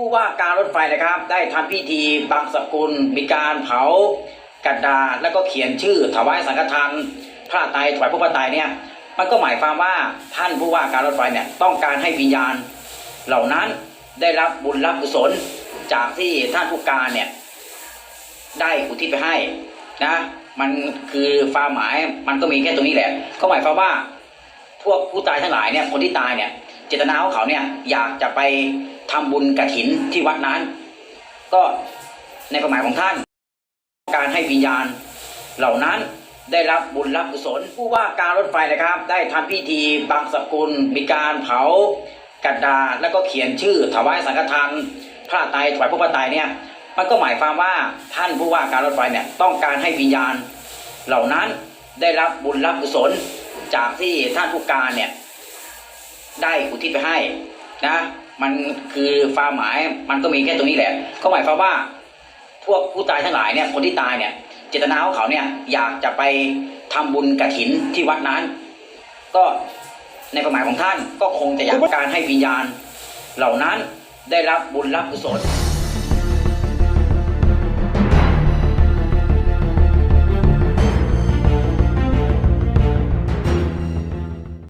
ผู้ว่าการรถไฟนะครับ ได้ทำพิธีบางสกุล มีการเผากระดาษแล้วก็เขียนชื่อถวายสังฆทานพระไตรถวายพระพระไตรเนี่ยมันก็หมายความว่าท่านผู้ว่าการรถไฟเนี่ยต้องการให้วิญญาณเหล่านั้นได้รับบุญรับกุศลจากที่ท่านผู้การเนี่ยได้อุทิศไปให้นะมันคือความหมายมันก็มีแค่ตรงนี้แหละ ก็หมายความว่าพวกผู้ตายทั้งหลายเนี่ยคนที่ตายเนี่ยเจตนาของเขาเนี่ยอยากจะไป ทำบุญกระถินที่วัดนั้น ก็ในความหมายของท่าน การให้วิญญาณเหล่านั้นได้รับบุญรับกุศลผู้ว่าการรถไฟนะครับ ได้ทำพิธีบางสกุล มีการเผากระดาษแล้วก็เขียนชื่อถวายสังฆทานพระไตรถวายพระพระไตรเนี่ยมันก็หมายความว่าท่านผู้ว่าการรถไฟเนี่ยต้องการให้วิญญาณเหล่านั้นได้รับบุญรับกุศลจากที่ท่านผู้การเนี่ยได้อุทิศไปให้ นะมันคือความหมายมันก็มีแค่ตรงนี้แหละ ก็หมายความว่า พวกผู้ตายทั้งหลายเนี่ยคนที่ตายเนี่ย เจตนาของเขาเนี่ยอยากจะไปทำบุญกระถินที่วัดนั้น ก็ในความหมายของท่านก็คงจะอยากการให้วิญญาณเหล่านั้นได้รับบุญรับกุศล